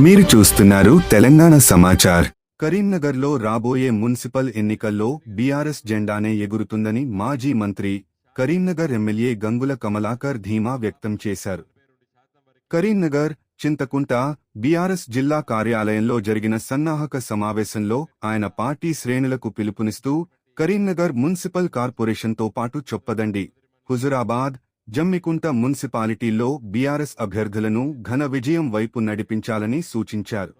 మీరు చూస్తున్నారు తెలంగాణ సమాచార్. కరీంనగర్లో రాబోయే మున్సిపల్ ఎన్నికల్లో బీఆర్ఎస్ జెండానే ఎగురుతుందని మాజీ మంత్రి కరీంనగర్ ఎమ్మెల్యే గంగుల కమలాకర్ ధీమా వ్యక్తం చేశారు. కరీంనగర్ చింతకుంట బీఆర్ఎస్ జిల్లా కార్యాలయంలో జరిగిన సన్నాహక సమావేశంలో ఆయన పార్టీ శ్రేణులకు పిలుపునిస్తూ కరీంనగర్ మున్సిపల్ కార్పొరేషన్తో పాటు చొప్పదండి. హుజురాబాద్ జమ్మికుంట మున్సిపాలిటీల్లో బీఆర్ఎస్ అభ్యర్థులను ఘన విజయం వైపు నడిపించాలని సూచించారు.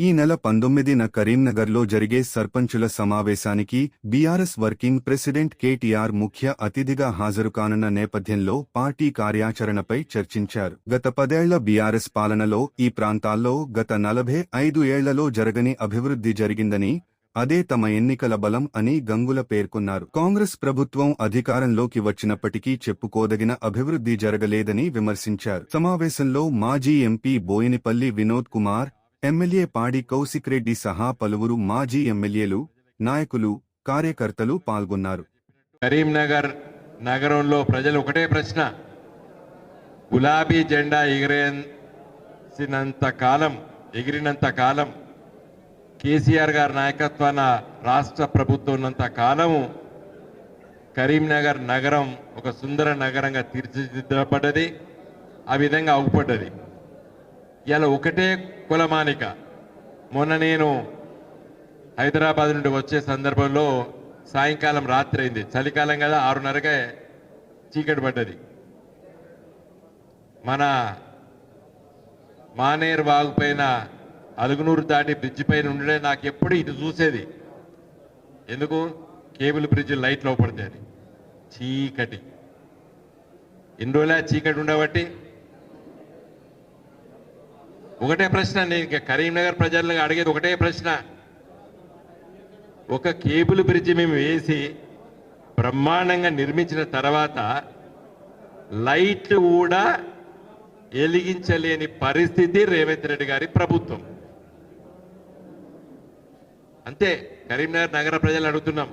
ఈ నెల పంతొమ్మిదిన కరీంనగర్లో జరిగే సర్పంచుల సమావేశానికి బీఆర్ఎస్ వర్కింగ్ ప్రెసిడెంట్ కేటీఆర్ ముఖ్య అతిథిగా హాజరుకానున్న నేపథ్యంలో పార్టీ కార్యాచరణపై చర్చించారు. గత పదేళ్ళ బీఆర్ఎస్ పాలనలో ఈ ప్రాంతాల్లో గత నలభై ఐదు ఏళ్ళలో జరగని అభివృద్ధి జరిగిందని అదే తమ ఎన్నికల బలం అని గంగుల పేర్కొన్నారు. కాంగ్రెస్ ప్రభుత్వం అధికారంలోకి వచ్చినప్పటికీ చెప్పుకోదగిన అభివృద్ధి జరగలేదని విమర్శించారు. సమావేశంలో మాజీ ఎంపీ బోయినిపల్లి వినోద్ కుమార్ ఎమ్మెల్యే పాడి కౌశిక్ రెడ్డి సహా పలువురు మాజీ ఎమ్మెల్యేలు నాయకులు కార్యకర్తలు పాల్గొన్నారు. కరీంనగర్ నగరంలో ప్రజలు ఒకటే ప్రశ్న గులాబీ జెండా ఎగిరేసినంత కాలం ఎగిరినంత కాలం కేసీఆర్ గారి నాయకత్వాన రాష్ట్ర ప్రభుత్వం ఉన్నంత కాలము కరీంనగర్ నగరం ఒక సుందర నగరంగా తీర్చిదిద్దబడ్డది ఆ విధంగా అవుపడ్డది. ఇలా ఒకటే కులమానిక. మొన్న నేను హైదరాబాద్ నుండి వచ్చే సందర్భంలో సాయంకాలం రాత్రి అయింది చలికాలం కదా ఆరున్నరకే చీకటి పడ్డది. మన మానేరు వాగుపైన అలుగునూరు దాటి బ్రిడ్జి పైన ఉండడే నాకు ఎప్పుడు ఇది చూసేది. ఎందుకు? కేబుల్ బ్రిడ్జ్ లైట్ లోపడితే అది చీకటి. ఎన్ని రోజులే చీకటి ఉండబట్టి? ఒకటే ప్రశ్న నేను కరీంనగర్ ప్రజలను అడిగేది ఒకటే ప్రశ్న. ఒక కేబుల్ బ్రిడ్జి మేము వేసి బ్రహ్మాండంగా నిర్మించిన తర్వాత లైట్లు కూడా వెలిగించలేని పరిస్థితి రేవంత్ రెడ్డి గారి ప్రభుత్వం. అంతే కరీంనగర్ నగర ప్రజలు అడుగుతున్నాం.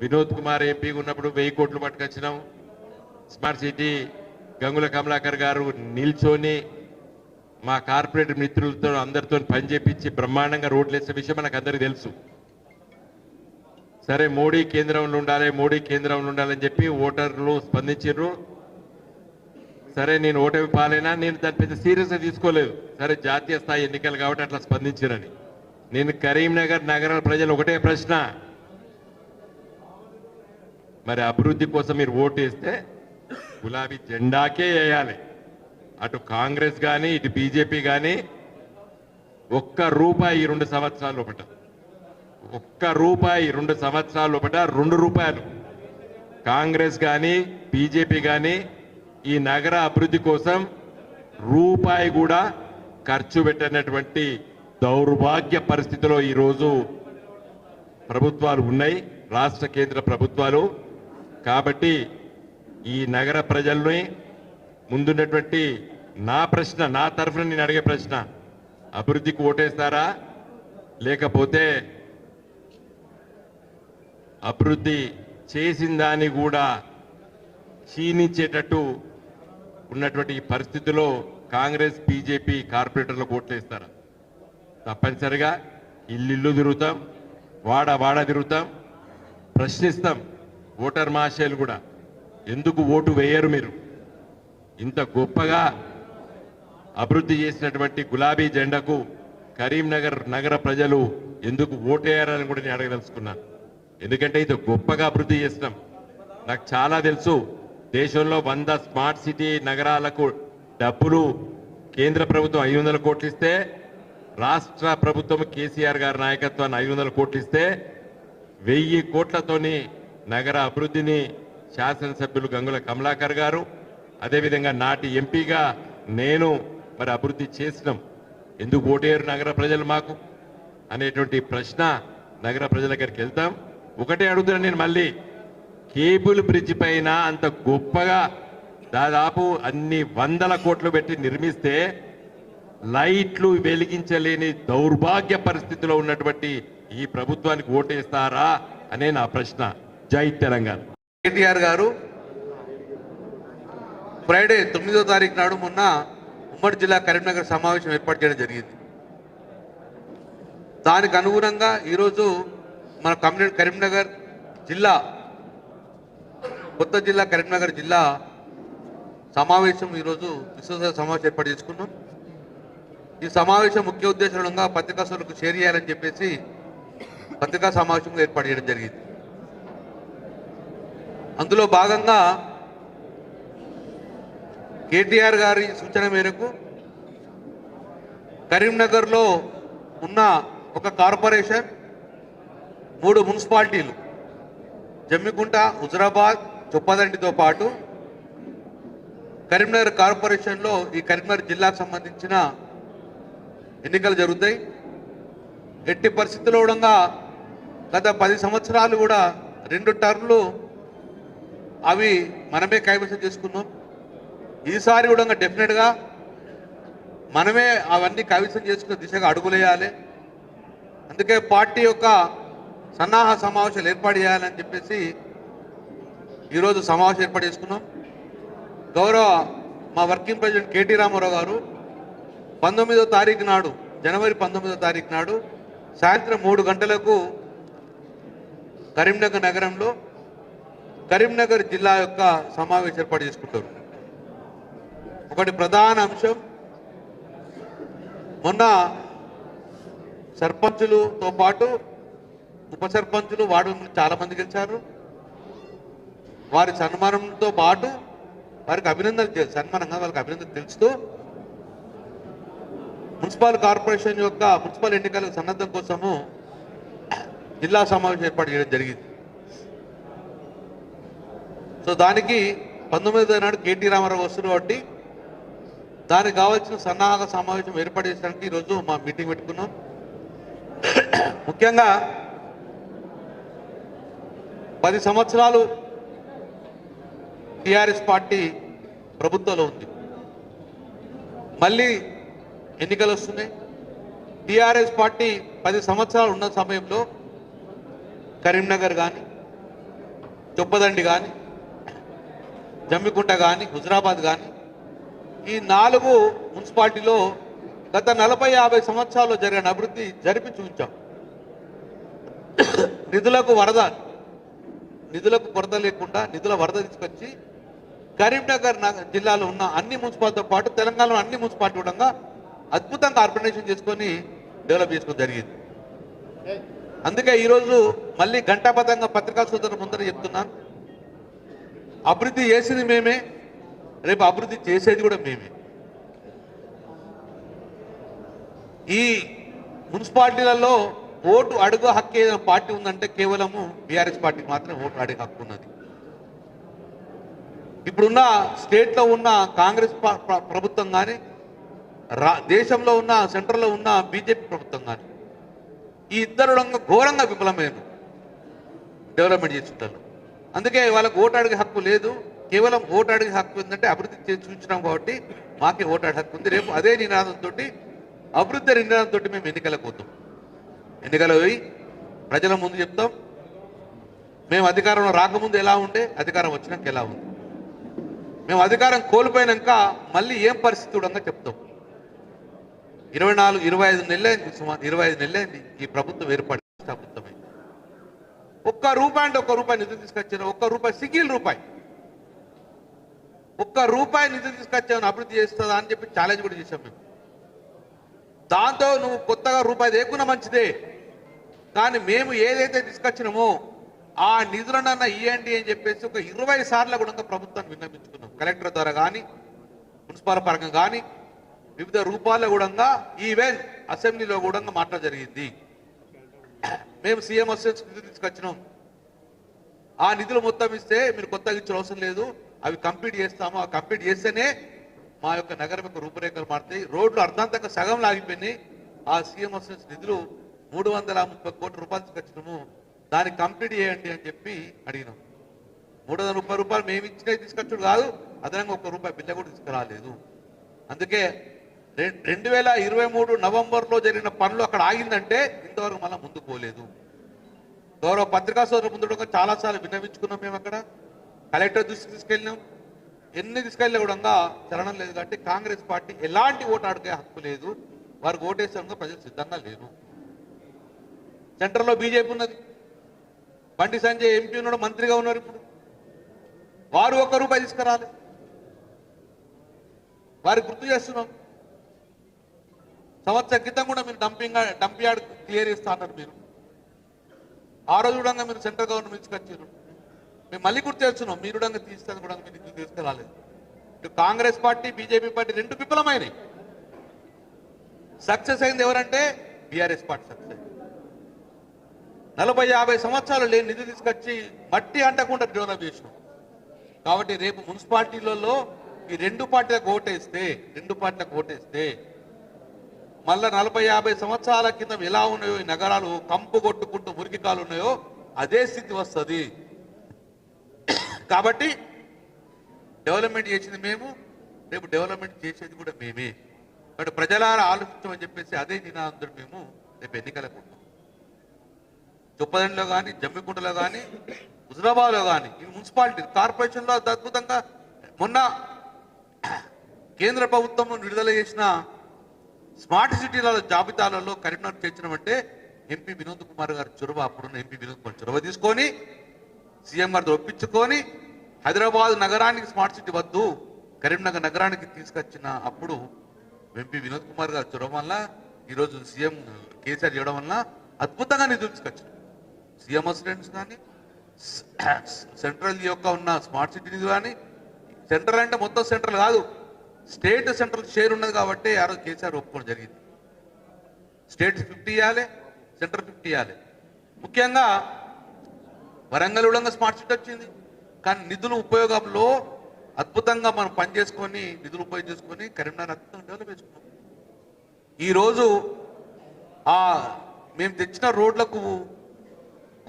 వినోద్ కుమార్ ఎంపీగా ఉన్నప్పుడు వెయ్యి కోట్లు పట్టుకొచ్చినాం. స్మార్ట్ సిటీ గంగుల కమలాకర్ గారు నిల్చొని మా కార్పొరేట్ మిత్రులతో అందరితో పని చేపించి బ్రహ్మాండంగా రోడ్లు వేసే విషయం మనకు అందరికీ తెలుసు. సరే మోడీ కేంద్రంలో ఉండాలి మోడీ కేంద్రంలో ఉండాలని చెప్పి ఓటర్లు స్పందించారు సరే నేను ఓటమి పాలైనా నేను దాని పెద్ద సీరియస్గా తీసుకోలేదు. సరే జాతీయ స్థాయి ఎన్నికలు కాబట్టి అట్లా స్పందించారని నేను కరీంనగర్ నగర ప్రజలు ఒకటే ప్రశ్న. మరి అభివృద్ధి కోసం మీరు ఓటు వేస్తే గులాబీ జెండాకే వేయాలి. అటు కాంగ్రెస్ కానీ ఇటు బీజేపీ కానీ ఒక్క రూపాయి ఈ రెండు సంవత్సరాల లోపట. ఒక్క రూపాయి రెండు సంవత్సరాల లోపట రెండు రూపాయలు. కాంగ్రెస్ కానీ బీజేపీ కానీ ఈ నగర అభివృద్ధి కోసం రూపాయి కూడా ఖర్చు పెట్టినటువంటి దౌర్భాగ్య పరిస్థితిలో ఈరోజు ప్రభుత్వాలు ఉన్నాయి రాష్ట్ర కేంద్ర ప్రభుత్వాలు. కాబట్టి ఈ నగర ప్రజల్ని ముందున్నటువంటి నా ప్రశ్న నా తరఫున నేను అడిగే ప్రశ్న అభివృద్ధికి ఓటేస్తారా? లేకపోతే అభివృద్ధి చేసిన దాన్ని కూడా క్షీణించేటట్టు ఉన్నటువంటి పరిస్థితిలో కాంగ్రెస్ బీజేపీ కార్పొరేటర్లకు ఓట్లేస్తారా? తప్పనిసరిగా ఇల్లు తిరుగుతాం వాడ వాడ తిరుగుతాం ప్రశ్నిస్తాం ఓటర్ మహాశయులు కూడా. ఎందుకు ఓటు వేయరు మీరు? ఇంత గొప్పగా అభివృద్ధి చేసినటువంటి గులాబీ జెండాకు కరీంనగర్ నగర ప్రజలు ఎందుకు ఓటేయారని కూడా నేను అడగదలుచుకున్నాను ఎందుకంటే ఇది గొప్పగా అభివృద్ధి చేసినాం. నాకు చాలా తెలుసు దేశంలో వంద స్మార్ట్ సిటీ నగరాలకు డబ్బులు కేంద్ర ప్రభుత్వం ఐదు వందల కోట్లు ఇస్తే రాష్ట్ర ప్రభుత్వం కేసీఆర్ గారి నాయకత్వాన్ని ఐదు వందల కోట్లు ఇస్తే వెయ్యి కోట్లతోని నగర అభివృద్ధిని శాసనసభ్యులు గంగుల కమలాకర్ గారు అదేవిధంగా నాటి ఎంపీగా నేను మరి అభివృద్ధి చేసినాం. ఎందుకు ఓటేరు నగర ప్రజలు మాకు? అనేటువంటి ప్రశ్న నగర ప్రజల దగ్గరికి వెళ్తాం. ఒకటే అడుగుతున్నా నేను మళ్ళీ కేబుల్ బ్రిడ్జ్ పైన అంత గొప్పగా దాదాపు అన్ని వందల కోట్లు పెట్టి నిర్మిస్తే లైట్లు వెలిగించలేని దౌర్భాగ్య పరిస్థితిలో ఉన్నటువంటి ఈ ప్రభుత్వానికి ఓటేస్తారా అనే నా ప్రశ్న. జై తెలంగాణ. కేటీఆర్ గారు ఫ్రైడే తొమ్మిదో తారీఖు నాడు మొన్న ఉమ్మడి జిల్లా కరీంనగర్ సమావేశం ఏర్పాటు చేయడం జరిగింది. దానికి అనుగుణంగా ఈరోజు మన కమ్యూనిటీ కరీంనగర్ జిల్లా కొత్త జిల్లా కరీంనగర్ జిల్లా సమావేశం ఈరోజు విశ్వస సమావేశం ఏర్పాటు చేసుకున్నాం. ఈ సమావేశం ముఖ్య ఉద్దేశంగా పత్రికా సోదరులకు షేర్ చేయాలని చెప్పేసి పత్రికా సమావేశం ఏర్పాటు చేయడం జరిగింది. అందులో భాగంగా కేటీఆర్ గారి సూచన మేరకు కరీంనగర్లో ఉన్న ఒక కార్పొరేషన్ మూడు మున్సిపాలిటీలు జమ్మికుంట హుజరాబాద్ చొప్పదండితో పాటు కరీంనగర్ కార్పొరేషన్లో ఈ కరీంనగర్ జిల్లాకు సంబంధించిన ఎన్నికలు జరుగుతాయి. ఎట్టి పరిస్థితుల్లో కూడా గత పది సంవత్సరాలు కూడా రెండు టర్మ్లు అవి మనమే కైవసం చేసుకున్నాం. ఈసారి కూడా డెఫినెట్గా మనమే అవన్నీ కైవసం చేసుకునే దిశగా అడుగులేయాలి. అందుకే పార్టీ యొక్క సన్నాహ సమావేశాలు ఏర్పాటు చేయాలని చెప్పేసి ఈరోజు సమావేశం ఏర్పాటు చేసుకున్నాం. గౌరవ మా వర్కింగ్ ప్రెసిడెంట్ కేటీ రామారావు గారు పంతొమ్మిదో తారీఖు నాడు జనవరి పంతొమ్మిదో తారీఖు నాడు సాయంత్రం మూడు గంటలకు కరీంనగర్ నగరంలో కరీంనగర్ జిల్లా యొక్క సమావేశం ఏర్పాటు చేసుకుంటారు. ఒకటి ప్రధాన అంశం మొన్న సర్పంచులతో పాటు ఉప సర్పంచులు వార్డు చాలామంది చాలా గెలిచారు. వారి సన్మానంతో పాటు వారికి అభినందనలు సన్మానంగా వాళ్ళకి అభినందనలు తెలుస్తూ మున్సిపల్ కార్పొరేషన్ యొక్క మున్సిపల్ ఎన్నికల సన్నద్ధం కోసము జిల్లా సమావేశం ఏర్పాటు చేయడం జరిగింది. సో దానికి పంతొమ్మిదో నాడు కేటీ రామారావు వస్తున్నారు కాబట్టి దానికి కావాల్సిన సన్నాహక సమావేశం ఏర్పాటు చేయడానికి ఈరోజు మా మీటింగ్ పెట్టుకున్నాం. ముఖ్యంగా పది సంవత్సరాలు టిఆర్ఎస్ పార్టీ ప్రభుత్వంలో ఉంది. మళ్ళీ ఎన్నికలు వస్తున్నాయి. టీఆర్ఎస్ పార్టీ పది సంవత్సరాలు ఉన్న సమయంలో కరీంనగర్ కానీ చొప్పదండి కానీ జమ్మికుంట కానీ హుజరాబాద్ కానీ ఈ నాలుగు మున్సిపాలిటీలో గత నలభై యాభై సంవత్సరాల్లో జరిగిన అభివృద్ధి జరిపి చూపించాం. నిధులకు వరద నిధులకు కొరత లేకుండా నిధుల వరద తీసుకొచ్చి కరీంనగర్ జిల్లాలో ఉన్న అన్ని మున్సిపాలిటీతో పాటు తెలంగాణలో అన్ని మున్సిపాలిటీ కూడా అద్భుతంగా ఆర్గనైజేషన్ చేసుకొని డెవలప్ చేసుకోవడం జరిగింది. అందుకే ఈరోజు మళ్ళీ గంటాబద్ధంగా పత్రికా సోదరుల ముందర చెప్తున్నాను అభివృద్ధి చేసింది మేమే రేపు అభివృద్ధి చేసేది కూడా మేమే. ఈ మున్సిపాలిటీలలో ఓటు అడుగు హక్కు ఏదైనా పార్టీ ఉందంటే కేవలము బీఆర్ఎస్ పార్టీకి మాత్రమే ఓటు అడుగు హక్కు ఉన్నది. ఇప్పుడున్న స్టేట్లో ఉన్న కాంగ్రెస్ ప్రభుత్వం కానీ రా దేశంలో ఉన్న సెంటర్లో ఉన్న బీజేపీ ప్రభుత్వం కానీ ఈ ఇద్దరు ఘోరంగా విఫలమైన డెవలప్మెంట్ చేస్తుంటారు. అందుకే వాళ్ళకి ఓటాడిగే హక్కు లేదు. కేవలం ఓటాడిగే హక్కు ఏంటంటే అభివృద్ధి చేసి చూపించినాం కాబట్టి మాకే ఓటాడి హక్కు ఉంది. రేపు అదే నినాదంతో అభివృద్ధి నినాదంతో మేము ఎన్నికలకు పోతాం. ఎన్నికలు పోయి ప్రజల ముందు చెప్తాం. మేము అధికారంలో రాకముందు ఎలా ఉండే అధికారం వచ్చినాక ఎలా ఉంది. మేము అధికారం కోల్పోయినాక మళ్ళీ ఏం పరిస్థితి ఉండగా చెప్తాం. ఇరవై నాలుగు ఇరవై ఐదు నెలలైంది సుమారు ఇరవై ఐదు నెలలైంది ఈ ప్రభుత్వం ఏర్పడి ప్రభుత్వమైంది ఒక్క రూపాయి అంటే ఒక్క రూపాయి నిధులు తీసుకొచ్చారు. ఒక్క రూపాయి సింగిల్ రూపాయి. ఒక్క రూపాయి నిధులు తీసుకొచ్చామని అభివృద్ధి చేస్తుందా అని చెప్పి ఛాలెంజ్ కూడా చేశాం మేము. దాంతో నువ్వు కొత్తగా రూపాయి దేకున్నా మంచిదే. కానీ మేము ఏదైతే తీసుకొచ్చినామో ఆ నిధులనన్నా ఇవ్వండి అని చెప్పేసి ఒక ఇరవై సార్లు కూడా ప్రభుత్వాన్ని విన్నపించుకున్నాం కలెక్టర్ ద్వారా కానీ మున్సిపల్ పరంగా కానీ వివిధ రూపాల్లో కూడా ఈవెన్ అసెంబ్లీలో కూడా మాట్లాడ జరిగింది. మేము సీఎం అసెన్స్ నిధులు తీసుకొచ్చినాం. ఆ నిధులు మొత్తం ఇస్తే మీరు కొత్తగా ఇచ్చిన అవసరం లేదు. అవి కంప్లీట్ చేస్తాము. ఆ కంప్లీట్ చేస్తేనే మా యొక్క నగరం యొక్క రూపురేఖలు మారుతాయి. రోడ్లు అర్ధాంతంగా సగం లాగిపోయినాయి. ఆ సీఎం అసెన్స్ నిధులు మూడు వందల ముప్పై కోట్ల రూపాయలు తీసుకొచ్చినాము. దాన్ని కంప్లీట్ చేయండి అని చెప్పి అడిగినాం. మూడు వందల ముప్పై రూపాయలు మేము ఇచ్చినవి తీసుకొచ్చుడు కాదు. అదనంగా ఒక్క రూపాయి బిల్ల కూడా తీసుకురాలేదు. అందుకే రెండు వేల ఇరవై మూడు నవంబర్లో జరిగిన పనులు అక్కడ ఆగిందంటే ఇంతవరకు మళ్ళీ ముందుకు పోలేదు. గౌరవ పత్రికా సోదరు ముందు చాలా సార్లు విన్నవించుకున్నాం మేము అక్కడ. కలెక్టర్ దృష్టికి తీసుకెళ్ళినాం. ఎన్ని తీసుకెళ్ళి కూడా చలనం లేదు కాబట్టి కాంగ్రెస్ పార్టీ ఎలాంటి ఓటు అడిగే హక్కు లేదు. వారికి ఓటేసేందుకు ప్రజలు సిద్ధంగా లేరు. సెంటర్లో బీజేపీ ఉన్నది. బండి సంజయ్ ఎంపీ ఉన్నాడు మంత్రిగా ఉన్నారు ఇప్పుడు. వారు ఒక్క రూపాయి తీసుకురాలి. వారికి గుర్తు చేస్తున్నాం. సంవత్సరం క్రితం కూడా మీరు డంపింగ్ డంప్ యార్డ్ క్లియర్ చేస్తా అన్నారు మీరు. ఆ రోజు కూడా మీరు సెంట్రల్ గవర్నమెంట్ తీసుకొచ్చారు మేము మళ్ళీ గుర్తు చేస్తున్నాం మీరు కూడా తీసుకొని కూడా మీరు ఇది తీసుకురాలేదు. ఇటు కాంగ్రెస్ పార్టీ బీజేపీ పార్టీ రెండు విఫలమైనవి సక్సెస్ అయింది ఎవరంటే బీఆర్ఎస్ పార్టీ సక్సెస్ నలభై యాభై సంవత్సరాలు లేని నిధి తీసుకొచ్చి మట్టి అంటకుండా డెవలప్ చేసినాం. కాబట్టి రేపు మున్సిపాలిటీలలో ఈ రెండు పార్టీలకు ఓటేస్తే రెండు పార్టీలకు ఓటేస్తే మళ్ళా నలభై యాభై సంవత్సరాల కింద ఎలా ఉన్నాయో ఈ నగరాలు కంపు కొట్టుకుంటూ మురికికాలు ఉన్నాయో అదే స్థితి వస్తుంది. కాబట్టి డెవలప్మెంట్ చేసింది మేము రేపు డెవలప్మెంట్ చేసేది కూడా మేమే. కాబట్టి ప్రజలారా ఆలోచించమని చెప్పేసి అదే నినాదంతో మేము రేపు ఎన్నికలకు ఉంటాం చుప్పదండిలో కానీ జమ్మికుంటలో కానీ హుజరాబాద్లో కానీ ఈ మున్సిపాలిటీ కార్పొరేషన్లో అద్భుతంగా మొన్న కేంద్ర ప్రభుత్వం విడుదల చేసిన స్మార్ట్ సిటీల జాబితాలలో కరీంనగర్ చేర్చడం ఎంపీ వినోద్ కుమార్ గారు చొరవ అప్పుడున్న ఎంపీ వినోద్ కుమార్ చొరవ తీసుకొని సీఎం గారితో ఒప్పించుకొని హైదరాబాద్ నగరానికి స్మార్ట్ సిటీ వద్దు కరీంనగర్ నగరానికి తీసుకొచ్చిన అప్పుడు ఎంపీ వినోద్ కుమార్ గారు చొరవ వల్ల ఈరోజు సీఎం కేసీఆర్ చేయడం వల్ల అద్భుతంగా నిధులు తీసుకొచ్చారు. సీఎం అసిడెంట్స్ కానీ సెంట్రల్ యొక్క ఉన్న స్మార్ట్ సిటీ నిధులు కానీ సెంట్రల్ అంటే మొత్తం సెంట్రల్ కాదు స్టేట్ సెంట్రల్ షేర్ ఉన్నది కాబట్టి ఆ రోజు కేసీఆర్ ఒప్పుకోవడం జరిగింది. స్టేట్ ఫిఫ్టీ ఇవ్వాలి సెంటర్ ఫిఫ్టీ ఇవ్వాలి ముఖ్యంగా వరంగల్ ఉడంగా స్మార్ట్ సిటీ వచ్చింది. కానీ నిధుల ఉపయోగంలో అద్భుతంగా మనం పనిచేసుకొని నిధులు ఉపయోగం చేసుకొని కరీంనగర్ అద్భుతంగా డెవలప్ చేసుకున్నాం. ఈరోజు ఆ మేము తెచ్చిన రోడ్లకు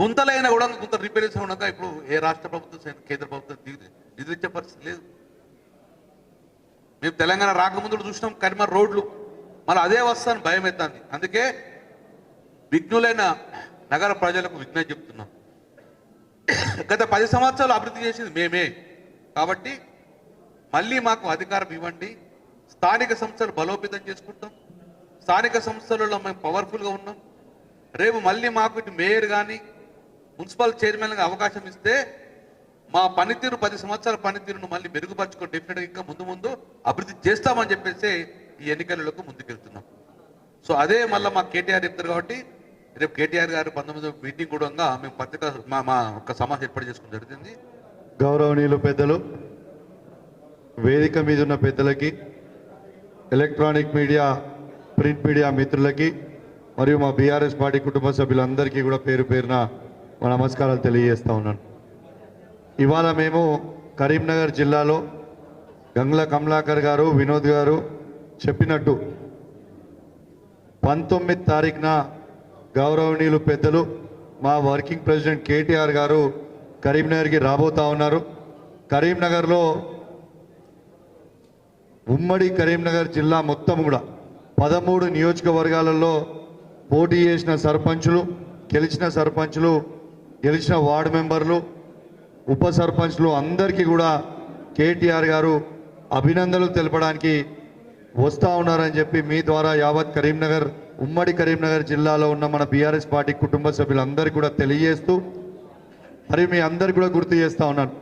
గుంతలైన కూడా గుంత రిపేర్ చేసిన ఉండగా ఇప్పుడు ఏ రాష్ట్ర ప్రభుత్వం కేంద్ర ప్రభుత్వం దిగు- నిధులు ఇచ్చే పరిస్థితి లేదు. మేము తెలంగాణ రాకముందు చూసినాం కరీంనగర్ రోడ్లు. మళ్ళీ అదే వస్తాను భయం అవుతుంది అందుకే విఘ్నులైన నగర ప్రజలకు విజ్ఞప్తి చెప్తున్నాం. గత పది సంవత్సరాలు అభివృద్ధి చేసింది మేమే. కాబట్టి మళ్ళీ మాకు అధికారం ఇవ్వండి. స్థానిక సంస్థలు బలోపేతం చేసుకుంటాం. స్థానిక సంస్థలలో మేము పవర్ఫుల్గా ఉన్నాం. రేపు మళ్ళీ మాకు ఇటు మేయర్ కానీ మున్సిపల్ చైర్మన్గా అవకాశం ఇస్తే మా పనితీరు పది సంవత్సరాల పనితీరును మళ్ళీ మెరుగుపరచుకొని డెఫినెట్గా ఇంకా ముందు ముందు అభివృద్ధి చేస్తామని చెప్పేసి ఈ ఎన్నికలకు ముందుకెళ్తున్నాం. సో అదే మళ్ళీ మా కేటీఆర్ చెప్తారు కాబట్టి రేపు కేటీఆర్ గారు పంతొమ్మిది మీటింగ్ కూడా మేము పత్రిక మా మా ఒక సమాజం ఏర్పాటు చేసుకోవడం జరుగుతుంది. గౌరవనీయులు పెద్దలు వేదిక మీద ఉన్న పెద్దలకి ఎలక్ట్రానిక్ మీడియా ప్రింట్ మీడియా మిత్రులకి మరియు మా బీఆర్ఎస్ పార్టీ కుటుంబ సభ్యులందరికీ కూడా పేరు పేరున మా నమస్కారాలు తెలియజేస్తా ఉన్నాను. ఇవాళ మేము కరీంనగర్ జిల్లాలో గంగ్ల కమలాకర్ గారు వినోద్ గారు చెప్పినట్టు పంతొమ్మిది తారీఖున గౌరవనీయులు పెద్దలు మా వర్కింగ్ ప్రెసిడెంట్ కేటీఆర్ గారు కరీంనగర్కి రాబోతా ఉన్నారు. కరీంనగర్లో ఉమ్మడి కరీంనగర్ జిల్లా మొత్తం కూడా పదమూడు నియోజకవర్గాలలో పోటీ చేసిన సర్పంచులు గెలిచిన సర్పంచులు గెలిచిన వార్డు మెంబర్లు ఉప సర్పంచ్లు అందరికీ కూడా కేటీఆర్ గారు అభినందనలు తెలపడానికి వస్తూ ఉన్నారని చెప్పి మీ ద్వారా యావత్ కరీంనగర్ ఉమ్మడి కరీంనగర్ జిల్లాలో ఉన్న మన బీఆర్ఎస్ పార్టీ కుటుంబ సభ్యులందరికీ కూడా తెలియజేస్తూ మరి మీ అందరికీ కూడా గుర్తు చేస్తూ ఉన్నాను.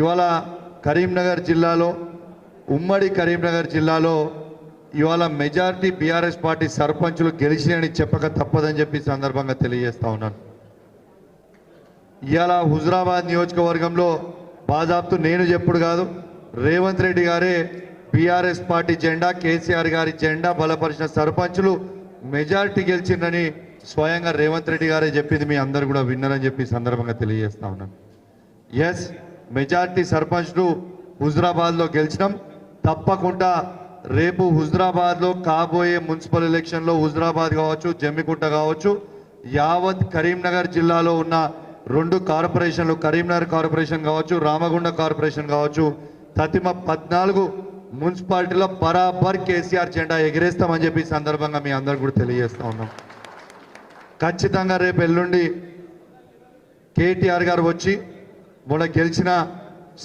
ఇవాళ కరీంనగర్ జిల్లాలో ఉమ్మడి కరీంనగర్ జిల్లాలో ఇవాళ మెజారిటీ బీఆర్ఎస్ పార్టీ సర్పంచులు గెలిచినని చెప్పక తప్పదని చెప్పి సందర్భంగా తెలియజేస్తా ఉన్నాను. ఇవాళ హుజరాబాద్ నియోజకవర్గంలో బాజాబ్తు నేను చెప్పుడు కాదు రేవంత్ రెడ్డి గారే బీఆర్ఎస్ పార్టీ జెండా కేసీఆర్ గారి జెండా బలపరిచిన సర్పంచులు మెజారిటీ గెలిచిందని స్వయంగా రేవంత్ రెడ్డి గారే చెప్పింది. మీ అందరు కూడా విన్నారని చెప్పి సందర్భంగా తెలియజేస్తా ఉన్నాను. ఎస్ మెజార్టీ సర్పంచ్లు హుజరాబాద్లో గెలిచినాం. తప్పకుండా రేపు హుజరాబాద్లో కాబోయే మున్సిపల్ ఎలక్షన్లో హుజరాబాద్ కావచ్చు జమ్మికుంట కావచ్చు యావత్ కరీంనగర్ జిల్లాలో ఉన్న రెండు కార్పొరేషన్లు కరీంనగర్ కార్పొరేషన్ కావచ్చు రామగుండ కార్పొరేషన్ కావచ్చు తతిమ పద్నాలుగు మున్సిపాలిటీలో బరాబర్ కేసీఆర్ జెండా ఎగిరేస్తామని చెప్పి సందర్భంగా మీ అందరు కూడా తెలియజేస్తా ఉన్నాం. ఖచ్చితంగా రేపు ఎల్లుండి కేటీఆర్ గారు వచ్చి మొన్న గెలిచిన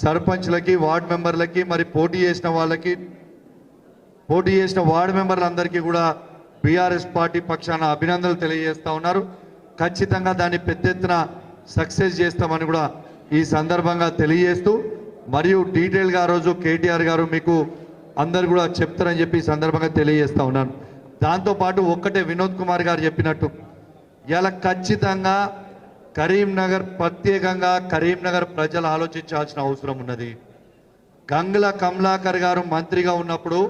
సర్పంచ్లకి వార్డు మెంబర్లకి మరి పోటీ చేసిన వాళ్ళకి పోటీ చేసిన వార్డు మెంబర్లందరికీ కూడా బీఆర్ఎస్ పార్టీ పక్షాన అభినందనలు తెలియజేస్తా ఉన్నారు. ఖచ్చితంగా దాన్ని పెద్ద ఎత్తున సక్సెస్ చేస్తామని కూడా ఈ సందర్భంగా తెలియజేస్తూ మరియు డీటెయిల్గా ఆ రోజు కేటీఆర్ గారు మీకు అందరు కూడా చెప్తారని చెప్పి ఈ సందర్భంగా తెలియజేస్తా ఉన్నాను. దాంతోపాటు ఒక్కటే వినోద్ కుమార్ గారు చెప్పినట్టు ఇలా ఖచ్చితంగా కరీంనగర్ ప్రత్యేకంగా కరీంనగర్ ప్రజలు ఆలోచించాల్సిన అవసరం ఉన్నది. గంగుల కమలాకర్ గారు మంత్రిగా ఉన్నప్పుడు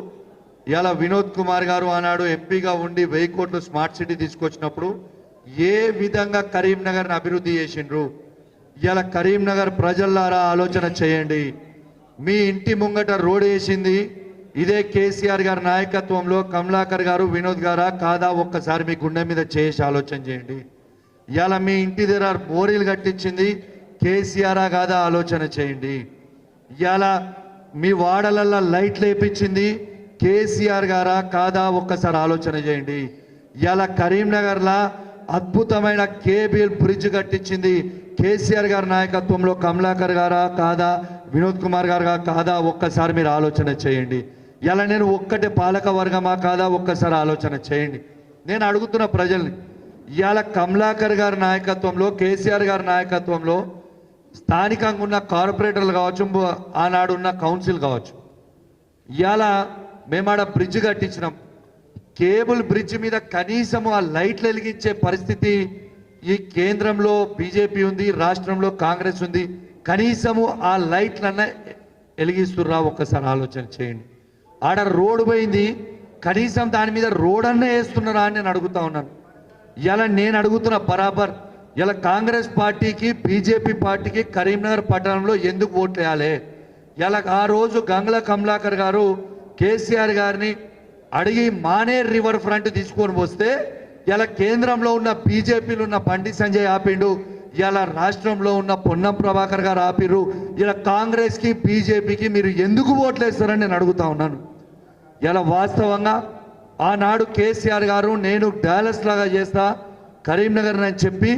ఇలా వినోద్ కుమార్ గారు ఆనాడు ఎంపీగా ఉండి వెయ్యి కోట్లు స్మార్ట్ సిటీ తీసుకొచ్చినప్పుడు ఏ విధంగా కరీంనగర్ని అభివృద్ధి చేసిండ్రు? ఇలా కరీంనగర్ ప్రజల్లారా ఆలోచన చేయండి. మీ ఇంటి ముంగట రోడ్ వేసింది. ఇదే కేసీఆర్ గారి నాయకత్వంలో కమలాకర్ గారు వినోద్ గారా కాదా ఒక్కసారి మీ గుండె మీద చేసి ఆలోచన చేయండి. ఇలా మీ ఇంటి దగ్గర బోరీలు కట్టించింది కేసీఆర్ కాదా ఆలోచన చేయండి. ఇలా మీ వాడలల్లో లైట్లు వేపించింది కేసీఆర్ గారా కాదా ఒక్కసారి ఆలోచన చేయండి. ఇలా కరీంనగర్లా అద్భుతమైన కేబిఎల్ బ్రిడ్జ్ కట్టించింది కేసీఆర్ గారి నాయకత్వంలో కమలాకర్ గారా కాదా వినోద్ కుమార్ గారుగా కాదా ఒక్కసారి మీరు ఆలోచన చేయండి. ఇలా నేను ఒక్కటే పాలక వర్గమా కాదా ఒక్కసారి ఆలోచన చేయండి. నేను అడుగుతున్న ప్రజల్ని ఇవాళ కమలాకర్ గారి నాయకత్వంలో కేసీఆర్ గారి నాయకత్వంలో స్థానికంగా ఉన్న కార్పొరేటర్లు కావచ్చు ఆనాడున్న ఆనాడు ఉన్న కౌన్సిల్ కావచ్చు ఇవాళ మేము ఆడ బ్రిడ్జ్ కట్టించినాం. కేబుల్ బ్రిడ్జ్ మీద కనీసం ఆ లైట్లు వెలిగించే పరిస్థితి ఈ కేంద్రంలో బీజేపీ ఉంది రాష్ట్రంలో కాంగ్రెస్ ఉంది. కనీసము ఆ లైట్లన్న వెలిగిస్తుర్రా ఒక్కసారి ఆలోచన చేయండి. ఆడ రోడ్డు పోయింది కనీసం దాని మీద రోడ్ అన్న వేస్తున్నారా అని నేను అడుగుతా ఉన్నాను. ఇలా నేను అడుగుతున్న బరాబర్ ఇలా కాంగ్రెస్ పార్టీకి బీజేపీ పార్టీకి కరీంనగర్ పట్టణంలో ఎందుకు ఓట్లు వేయాలి ఇలా ఆ రోజు గంగల కమలాకర్ గారు కేసీఆర్ గారిని అడిగి మానేర్ రివర్ ఫ్రంట్ తీసుకొని వస్తే ఇలా కేంద్రంలో ఉన్న బీజేపీలో ఉన్న బండి సంజయ్ ఆపిండు ఇలా రాష్ట్రంలో ఉన్న పొన్నం ప్రభాకర్ గారు ఆపిరు ఇలా కాంగ్రెస్కి బీజేపీకి మీరు ఎందుకు ఓట్లు వేస్తారని నేను అడుగుతా ఉన్నాను. ఇలా వాస్తవంగా ఆనాడు కేసీఆర్ గారు నేను డాలస్ లాగా చేస్తా కరీంనగర్ అని చెప్పి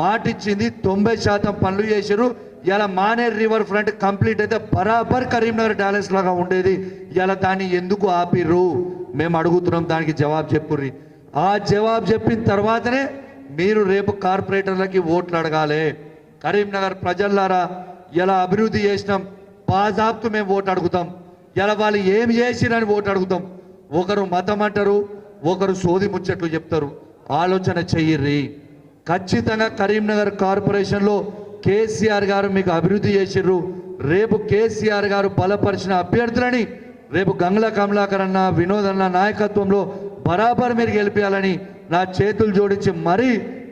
మాటిచ్చింది తొంభై శాతం పనులు చేశారు ఇలా మానేర్ రివర్ ఫ్రంట్ కంప్లీట్ అయితే బరాబర్ కరీంనగర్ డాలస్ లాగా ఉండేది ఇలా దాన్ని ఎందుకు ఆపిర్రు? మేము అడుగుతున్నాం దానికి జవాబు చెప్పుర్రి. ఆ జవాబు చెప్పిన తర్వాతనే మీరు రేపు కార్పొరేటర్లకి ఓట్లు అడగాలి. కరీంనగర్ ప్రజల్లారా ఎలా అభివృద్ధి చేసినాం బాజాబ్తు మేము ఓటు అడుగుతాం. ఇలా వాళ్ళు ఏం చేసిరని ఓటు అడుగుతాం. ఒకరు మతం అంటారు ఒకరు సోది ముచ్చట్లు చెప్తారు. ఆలోచన చెయ్యర్రి. ఖచ్చితంగా కరీంనగర్ కార్పొరేషన్లో కేసీఆర్ గారు మీకు అభివృద్ధి చేసిర్రు. రేపు కేసీఆర్ గారు బలపరిచిన అభ్యర్థులని రేపు గంగల కమలాకర్ అన్న వినోద్ అన్న నాయకత్వంలో బరాబర్ మీరు గెలిపించాలని నా చేతులు జోడించి మరీ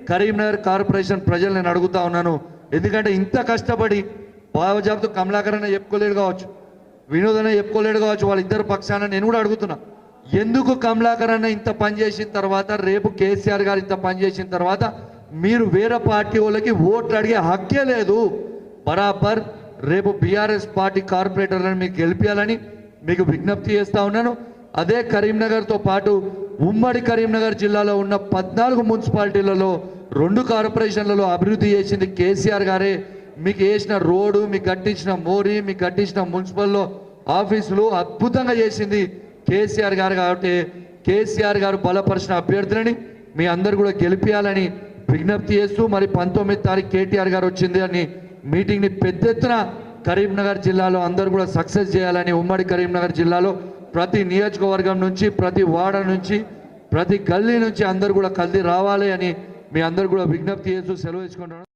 కరీంనగర్ కార్పొరేషన్ ప్రజలు నేను అడుగుతా ఉన్నాను. ఎందుకంటే ఇంత కష్టపడి బావజాబ్తో కమలాకర్ అన్న చెప్పుకోలేడు కావచ్చు వినోదన చెప్పుకోలేడు కావచ్చు వాళ్ళిద్దరు పక్షాన నేను కూడా అడుగుతున్నా. ఎందుకు కమలాకర్ అన్న ఇంత పనిచేసిన తర్వాత రేపు కేసీఆర్ గారు ఇంత పనిచేసిన తర్వాత మీరు వేరే పార్టీ వాళ్ళకి ఓట్లు అడిగే హక్కే లేదు. బరాబర్ రేపు బీఆర్ఎస్ పార్టీ కార్పొరేటర్లను మీకు గెలిపించాలని మీకు విజ్ఞప్తి చేస్తూ ఉన్నాను. అదే కరీంనగర్తో పాటు ఉమ్మడి కరీంనగర్ జిల్లాలో ఉన్న పద్నాలుగు మున్సిపాలిటీలలో రెండు కార్పొరేషన్లలో అభివృద్ధి చేసింది కేసీఆర్ గారే. మీకు వేసిన రోడ్డు మీకు కట్టించిన మోరీ మీకు కట్టించిన మున్సిపల్లో ఆఫీసులు అద్భుతంగా చేసింది కేసీఆర్ గారు కాబట్టి కేసీఆర్ గారు బలపరిచిన అభ్యర్థులని మీ అందరు కూడా గెలిపించాలని విజ్ఞప్తి చేస్తూ మరి పంతొమ్మిది తారీఖు కేటీఆర్ గారు వచ్చింది అని మీటింగ్ని పెద్ద ఎత్తున కరీంనగర్ జిల్లాలో అందరూ కూడా సక్సెస్ చేయాలని ఉమ్మడి కరీంనగర్ జిల్లాలో ప్రతి నియోజకవర్గం నుంచి ప్రతి వాడ నుంచి ప్రతి గల్లీ నుంచి అందరూ కూడా కలిసి రావాలి అని మీ అందరు కూడా విజ్ఞప్తి చేస్తూ సెలవు ఇచ్చుకుంటున్నాను